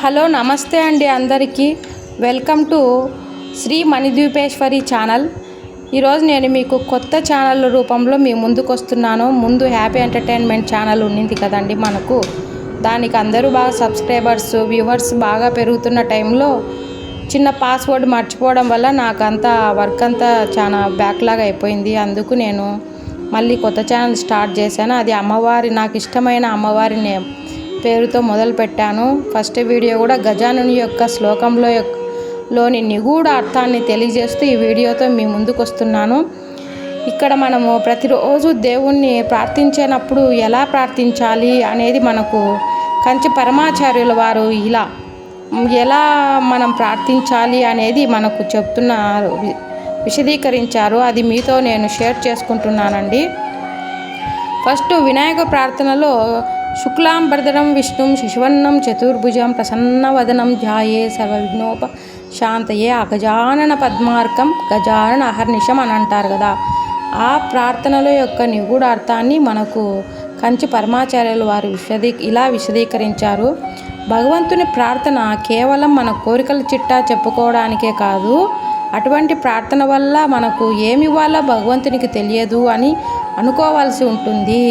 Hello నమస్తే అండి అందరికీ. Welcome to Sri Manidweepeswari channel. ఈరోజు నేను మీకు కొత్త ఛానల్ రూపంలో మీ ముందుకు వస్తున్నాను ముందు హ్యాపీ ఎంటర్టైన్మెంట్ ఛానల్ ఉండింది కదండి మనకు. దానికి అందరూ బాగా సబ్స్క్రైబర్స్ వ్యూవర్స్ బాగా పెరుగుతున్న టైంలో చిన్న పాస్వర్డ్ మర్చిపోవడం వల్ల నాకు అంతా వర్క్ అంతా చాలా బ్యాక్లాగ్ అయిపోయింది. అందుకు నేను మళ్ళీ కొత్త ఛానల్ స్టార్ట్ చేశాను. అది అమ్మవారి నాకు ఇష్టమైన అమ్మవారి నేమ్ పేరుతో మొదలు పెట్టాను. ఫస్ట్ వీడియో కూడా గజానుని యొక్క శ్లోకంలో లోని నిగూఢ అర్థాన్ని తెలియజేస్తూ ఈ వీడియోతో మీ ముందుకు వస్తున్నాను. ఇక్కడ మనము ప్రతిరోజు దేవుణ్ణి ప్రార్థించేటప్పుడు ఎలా ప్రార్థించాలి అనేది మనకు కంచి పరమాచార్యుల వారు ఇలా ఎలా మనం ప్రార్థించాలి అనేది మనకు చెప్తున్నారు. విశదీకరించారు. అది మీతో నేను షేర్ చేసుకుంటున్నానండి. ఫస్ట్ వినాయక ప్రార్థనలో శుక్లాంబరధరం విష్ణుం శశివర్ణం చతుర్భుజం ప్రసన్నవదనం ధ్యాయే సర్వవిఘ్నోప శాంతయే అగజానన పద్మార్కం గజానన అహర్నిషం అని అంటారు కదా ఆ ప్రార్థనల యొక్క నిగూఢ అర్థాన్ని మనకు కంచి పరమాచార్యులు వారు విశదీ ఇలా విశదీకరించారు. భగవంతుని ప్రార్థన కేవలం మన కోరికల చిట్టా చెప్పుకోవడానికే కాదు అటువంటి ప్రార్థన వల్ల మనకు ఏమి ఇవ్వాలో భగవంతునికి తెలియదు అని అనుకోవాల్సి ఉంటుంది.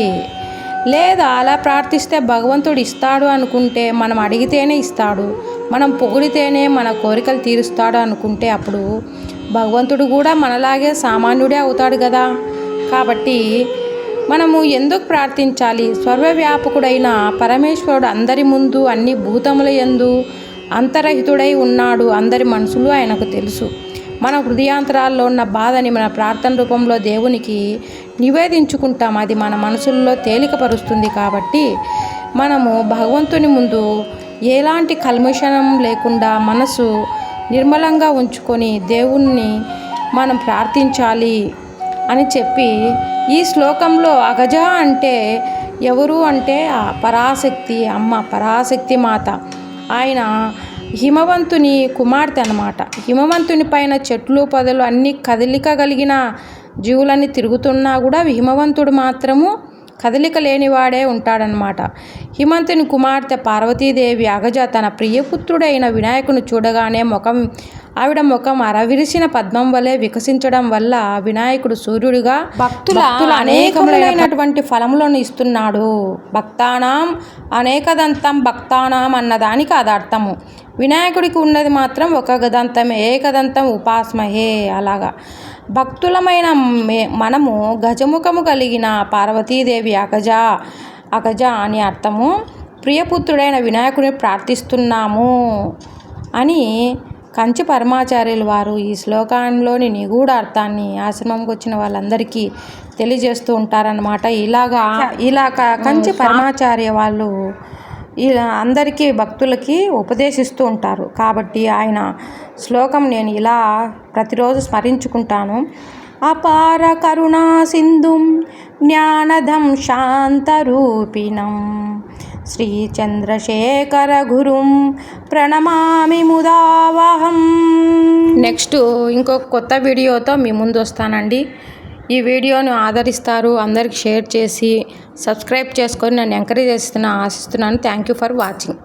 లేదా అలా ప్రార్థిస్తే భగవంతుడు ఇస్తాడు అనుకుంటే మనం అడిగితేనే ఇస్తాడు. మనం పొగిడితేనే మన కోరికలు తీరుస్తాడు అనుకుంటే అప్పుడు భగవంతుడు కూడా మనలాగే సామాన్యుడే అవుతాడు కదా. కాబట్టి మనము ఎందుకు ప్రార్థించాలి? సర్వవ్యాపకుడైన పరమేశ్వరుడు అందరి ముందు అన్ని భూతముల ఎందు అంతరహితుడై ఉన్నాడు అందరి మనసులు ఆయనకు తెలుసు. మన హృదయాంతరాల్లో ఉన్న బాధని మన ప్రార్థన రూపంలో దేవునికి నివేదించుకుంటాం. అది మన మనసుల్లో తేలికపరుస్తుంది కాబట్టి మనము భగవంతుని ముందు ఎలాంటి కల్మషణం లేకుండా మనసు నిర్మలంగా ఉంచుకొని దేవుణ్ణి మనం ప్రార్థించాలి అని చెప్పి ఈ శ్లోకంలో అగజ అంటే ఎవరు అంటే పరాశక్తి అమ్మ పరాశక్తి మాత. ఆయన హిమవంతుని కుమార్తె అన్నమాట. హిమవంతుని పైన చెట్లు పొదలు అన్ని కదలిక కలిగిన జీవులన్నీ తిరుగుతున్నా కూడా హిమవంతుడు మాత్రము కదలిక లేనివాడే ఉంటాడనమాట హిమంతుని కుమార్తె పార్వతీదేవి అగజ తన ప్రియపుత్రుడైన వినాయకుని చూడగానే ముఖం ఆవిడ ముఖం అరవిరిసిన పద్మం వలె వికసించడం వల్ల వినాయకుడు సూర్యుడిగా భక్తుల అనేకములైనటువంటి ఫలములను ఇస్తున్నాడు. భక్తానాం అనేకదంతం భక్తానాం అన్నదానికి అది అర్థము వినాయకుడికి ఉన్నది మాత్రం ఒక గదంతం ఏకదంతం ఉపాస్మహే అలాగా. భక్తులమైన మే- మనము గజముఖము కలిగిన పార్వతీదేవి అగజ అగజ అని అర్థము ప్రియపుత్రుడైన వినాయకుడిని ప్రార్థిస్తున్నాము అని కంచి పరమాచార్యులు వారు ఈ శ్లోకంలోని నిగూఢ అర్థాన్ని ఆశ్రమంకి వచ్చిన వాళ్ళందరికీ తెలియజేస్తూ ఉంటారనమాట ఇలాగా ఇలా క- కంచి పరమాచార్య వాళ్ళు ఇలా అందరికీ భక్తులకి ఉపదేశిస్తూ ఉంటారు. కాబట్టి ఆయన శ్లోకం నేను ఇలా ప్రతిరోజు స్మరించుకుంటాను. అపార కరుణా సింధుం జ్ఞానదం శాంతరూపిణం. శ్రీచంద్రశేఖర గురుం ప్రణమామి ముదావహం. నెక్స్ట్ ఇంకొక కొత్త వీడియోతో మీ ముందు వస్తానండి. ఈ వీడియోను ఆదరిస్తారు. అందరికి షేర్ చేసి సబ్స్క్రైబ్ చేసుకొని నన్ను ఎంకరేజ్ చేస్తున్న ఆశిస్తున్నాను. Thank you for watching.